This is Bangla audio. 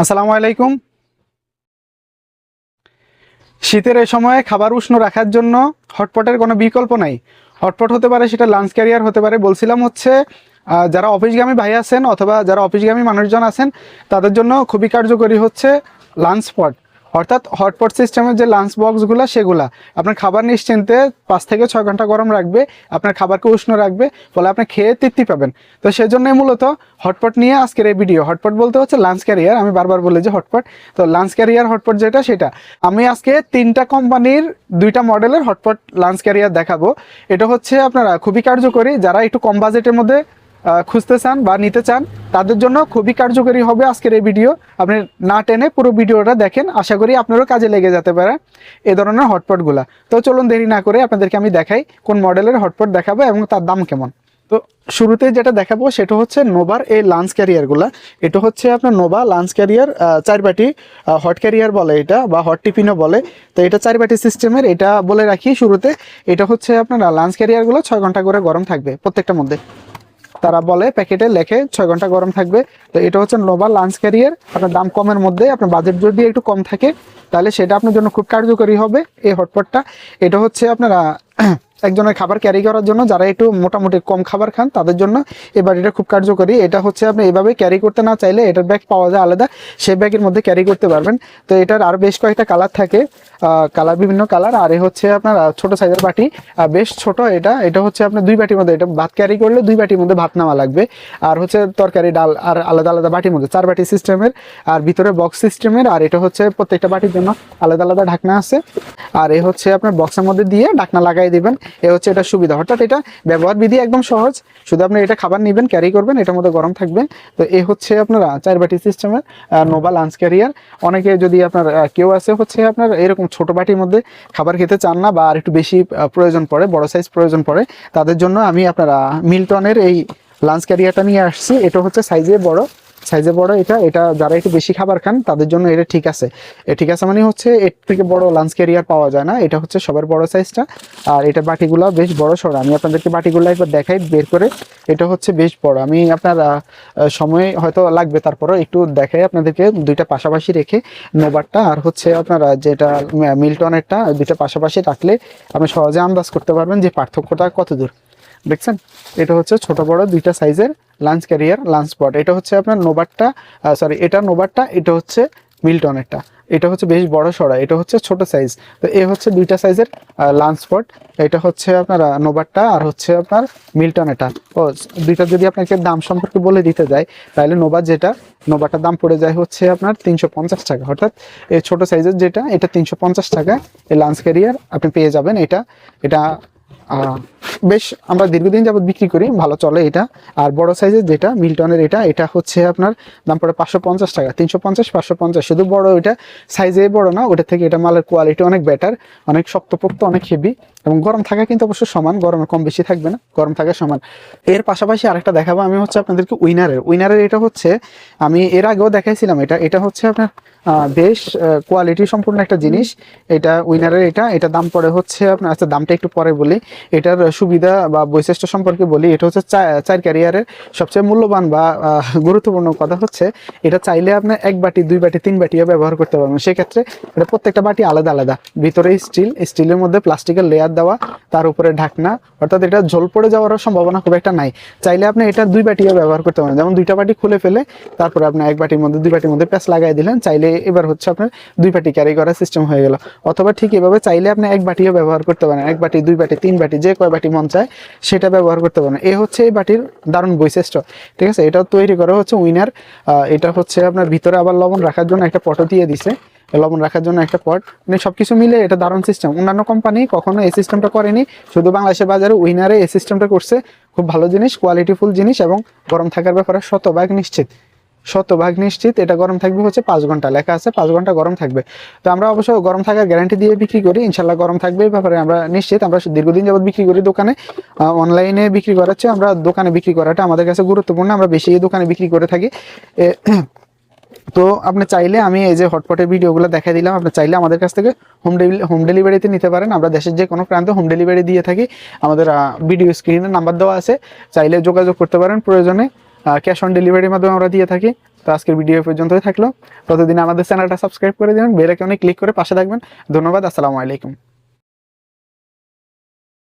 আসসালামু আলাইকুম। শীতের এই সময়ে খাবার উষ্ণ রাখার জন্য হটপটের কোনো বিকল্প নাই। হটপট হতে পারে সেটা লাঞ্চ ক্যারিয়ার হতে পারে। বলছিলাম হচ্ছে যারা অফিসগামী ভাই আছেন অথবা যারা অফিসগামী মানুষজন আছেন, তাদের জন্য খুবই কার্যকরী হচ্ছে লাঞ্চ স্পট অর্থাৎ হটপট সিস্টেমের যে লাঞ্চ বক্সগুলো সেগুলা। আপনার খাবার নিশ্চিন্তে পাঁচ থেকে ছয় ঘণ্টা গরম রাখবে, আপনার খাবারকে উষ্ণ রাখবে, ফলে আপনি খেয়ে তৃপ্তি পাবেন। তো সেজন্যই মূলত হটপট নিয়ে আজকের এই ভিডিও হটপট বলতে হচ্ছে লাঞ্চ ক্যারিয়ার আমি বারবার বলি যে হটপট তো লাঞ্চ ক্যারিয়ার হটপট যেটা, সেটা। আমি আজকে তিনটা কোম্পানির দুইটা মডেলের হটপট লাঞ্চ ক্যারিয়ার দেখাবো। এটা হচ্ছে আপনারা খুবই কার্যকরী, যারা একটু কম বাজেটের মধ্যে খুঁজতে চান বা নিতে চান, তাদের জন্য খুবই কার্যকরী হবে আজকের এই ভিডিও। আপনি না টেনে পুরো ভিডিওটা দেখেন। আশা করি আপনারও কাজে লেগে যেতে পারে এ ধরনের হটপটগুলা। তো চলুন দেরি না করে আপনাদেরকে আমি দেখাই কোন মডেলের হটপট দেখাবো এবং তার দাম কেমন। তো শুরুতে যেটা দেখাবো সেটা হচ্ছে নোভার এই লাঞ্চ ক্যারিয়ারগুলা এটা হচ্ছে আপনার নোভা লাঞ্চ ক্যারিয়ার চার বাটি হট ক্যারিয়ার বলে এটা বা হট টিফিনও বলে। তো এটা চার বাটি সিস্টেমের, এটা বলে রাখি শুরুতে। এটা হচ্ছে আপনার লাঞ্চ ক্যারিয়ারগুলো ছয় ঘণ্টা করে গরম থাকবে প্রত্যেকটার মধ্যে। তারা বলে প্যাকেটে লেখে ছয় ঘণ্টা গরম থাকবে। তো এটা হচ্ছে নোভা লাঞ্চ ক্যারিয়ার আপনার দাম কমের মধ্যে, আপনার বাজেট যদি একটু কম থাকে, তাহলে সেটা আপনার জন্য খুব কার্যকরী হবে এই হটপটটা এটা হচ্ছে আপনারা একজনের খাবার ক্যারি করার জন্য যারা একটু মোটামুটি কম খাবার খান, তাদের জন্য এই বাটিটা খুব কার্যকরী। এটা হচ্ছে আপনি এভাবে ক্যারি করতে না চাইলে এটার ব্যাগ পাওয়া যায় আলাদা, সেই ব্যাগের মধ্যে ক্যারি করতে পারবেন। তো এটার আর বেশ কয়েকটা কালার থাকে। কালার বিভিন্ন কালার আর এ হচ্ছে আপনার ছোট সাইজের বাটি। বেশ ছোট এটা। এটা হচ্ছে আপনার দুই বাটির মধ্যে। এটা ভাত ক্যারি করলে দুই বাটির মধ্যে ভাত নেওয়া লাগবে। আর হচ্ছে তরকারি, ডাল, আর আলাদা আলাদা বাটির মধ্যে। চার বাটি সিস্টেমের আর ভিতরে বক্স সিস্টেমের আর এটা হচ্ছে প্রত্যেকটা বাটির জন্য আলাদা আলাদা ঢাকনা আছে। আর এ হচ্ছে আপনার বক্সের মধ্যে দিয়ে ঢাকনা লাগাই দিবেন। এ হচ্ছে এটা সুবিধা। অর্থাৎ এটা ব্যবহার বিধি একদম সহজ। শুধু আপনি এটা খাবার নেবেন ক্যারি করবেন, এটার মধ্যে গরম থাকবে। তো এ হচ্ছে আপনার চার বাটি সিস্টেমের নোভা লাঞ্চ ক্যারিয়ার অনেকে যদি আপনার কেউ আছে হচ্ছে আপনার এরকম ছোট বাটির মধ্যে খাবার খেতে চান না বা আর একটু বেশি প্রয়োজন পড়ে, বড় সাইজ প্রয়োজন পড়ে, তাদের জন্য আমি আপনার মিল্টনের এই লাঞ্চ ক্যারিয়ারটা নিয়ে আসছি। এটা হচ্ছে সাইজে বড়। সাইজে বড় এটা এটা যারা একটু বেশি খাবার খান, তাদের জন্য এটা ঠিক আছে। ঠিক আছে মানে হচ্ছে এর থেকে বড় লাঞ্চ ক্যারিয়ার পাওয়া যায় না, এটা হচ্ছে সবার বড় সাইজটা আর এটা বাটিগুলো বেশ বড় সড়, আমি আপনাদেরকে বাটিগুলো একবার দেখাই, বের করে, এটা হচ্ছে বেশ বড়। আমি আপনার সময় হয়তো লাগবে তারপরও একটু দেখাই আপনাদেরকে, দুইটা পাশাপাশি রেখে নোবারটা। আর হচ্ছে আপনার যেটা মিল্টনেরটা, দুইটা পাশাপাশি রাখলে আপনি সহজে আন্দাজ করতে পারবেন যে পার্থক্যটা কত দূর দেখছেন? এটা হচ্ছে ছোট বড় দুইটা সাইজের লাঞ্চ ক্যারিয়ার লাঞ্চ স্পট এটা হচ্ছে আপনার নোবারটা সরি এটা নোবারটা এটা হচ্ছে মিল্টনেরটা এটা হচ্ছে বেশ বড় সড়া, এটা হচ্ছে ছোট সাইজ তো এ হচ্ছে দুইটা সাইজের লাঞ্চ স্পট এটা হচ্ছে আপনার নোবারটা আর হচ্ছে আপনার মিল্টন এটা। ও, দুইটা যদি আপনাকে দাম সম্পর্কে বলে দিতে যায় তাহলে নোবার যেটা নোবারটার দাম পড়ে যায় হচ্ছে আপনার তিনশো পঞ্চাশ টাকা। অর্থাৎ এই ছোট সাইজের যেটা, এটা তিনশো পঞ্চাশ টাকা, এই লাঞ্চ ক্যারিয়ার আপনি পেয়ে যাবেন। এটা এটা বেশ আমরা দীর্ঘদিন যাবত বিক্রি করি ভালো চলে এটা। আর বড় সাইজের যেটা মিল্টনের এটা এটা হচ্ছে আপনার দাম পড়ে পাঁচশো পঞ্চাশ টাকা তিনশো পঞ্চাশ পাঁচশো পঞ্চাশ। শুধু বড় ওইটা সাইজে বড় না ওটা থেকে এটা মালের কোয়ালিটি অনেক বেটার অনেক শক্তপোক্ত অনেক হেভি এবং গরম থাকা কিন্তু অবশ্য সমান গরমে কম বেশি থাকবে না গরম থাকা সমান। এর পাশাপাশি আরেকটা দেখাবো আমি হচ্ছে আপনাদেরকে উইনারের উইনারের এটা হচ্ছে আমি এর আগেও দেখাইছিলাম এটা এটা হচ্ছে আপনার বেশ কোয়ালিটি সম্পূর্ণ একটা জিনিস। এটা উইনারের এটা এটা দাম পড়ে হচ্ছে আপনার আচ্ছা দামটা একটু পরে বলি। এটার সুবিধা বা বৈশিষ্ট্য সম্পর্কে বলি, এটা হচ্ছে চার ক্যারিয়ারের সবচেয়ে মূল্যবান বা গুরুত্বপূর্ণ কথা হচ্ছে, এটা চাইলে আপনি এক বাটি, দুই বাটি, তিন বাটিও ব্যবহার করতে পারবেন। সেক্ষেত্রে এটা প্রত্যেকটা বাটি আলাদা আলাদা। ভিতরে স্টিল স্টিলের মধ্যে প্লাস্টিকের লেয়ার দেওয়া, তার উপরে ঢাকনা, অর্থাৎ এটা ঝোল পড়ে যাওয়ার সম্ভাবনা খুব একটা নাই। চাইলে আপনি এটা দুই বাটিও ব্যবহার করতে পারেন। যেমন দুইটা বাটি খুলে ফেলে, তারপরে আপনি এক বাটির মধ্যে, দুই বাটির মধ্যে প্যাঁচ লাগাই দিলেন, চাইলে এবার হচ্ছে আপনার দুই বাটি ক্যারি করার সিস্টেম হয়ে গেল। অথবা ঠিক এভাবে চাইলে আপনি এক বাটিও ব্যবহার করতে পারেন। এক বাটি, দুই বাটি, তিন বাটি, যে কয় বাটি মন চায়, সেটা ব্যবহার করতে পারেন। এ হচ্ছে এই বাটির দারুণ বৈশিষ্ট্য। ঠিক আছে? এটা তৈরি করা হচ্ছে উইনার এটা হচ্ছে আপনার ভিতরে আবার লবণ রাখার জন্য একটা পটও দিয়ে দিছে। লবণ রাখার জন্য একটা পট মানে সবকিছু মিলে এটা দারুণ সিস্টেম অন্যান্য কোম্পানি কখনো এই সিস্টেমটা করেনি। শুধু বাংলাদেশের বাজারে উইনারে এই সিস্টেমটা করছে। খুব ভালো জিনিস কোয়ালিটিফুল জিনিস এবং গরম থাকার ব্যাপারে শতভাগ নিশ্চিত। শতভাগ নিশ্চিত, এটা গরম থাকবে হচ্ছে পাঁচ ঘণ্টা। লেখা আছে পাঁচ ঘণ্টা গরম থাকবে। তো আমরা অবশ্য গরম থাকার গ্যারান্টি দিয়ে বিক্রি করি ইনশাল্লাহ গরম থাকবে, এই ব্যাপারে আমরা নিশ্চিত। আমরা দীর্ঘদিন যাবত বিক্রি করি দোকানে। অনলাইনে বিক্রি করাচ্ছে আমরা দোকানে বিক্রি করাটা আমাদের কাছে গুরুত্বপূর্ণ। আমরা বেশি দোকানে বিক্রি করে থাকি। তো আপনি চাইলে আমি এই যে হটপটের ভিডিওগুলো দেখা দিলাম, আপনি চাইলে আমাদের কাছ থেকে হোম হোম ডেলিভারিতে নিতে পারেন। আমরা দেশের যে কোনো প্রান্তে হোম ডেলিভারি দিয়ে থাকি। আমাদের ভিডিও স্ক্রিনে নাম্বার দেওয়া আছে। চাইলে যোগাযোগ করতে পারেন প্রয়োজনে। ক্যাশ অন ডেলিভারির মাধ্যমে আমরা দিয়ে থাকি। তো আজকের ভিডিও পর্যন্তই থাকল। ততদিন আমাদের চ্যানেলটা সাবস্ক্রাইব করে দেবেন বেলাকে অনেক ক্লিক করে পাশে থাকবেন। ধন্যবাদ, আসসালামু আলাইকুম।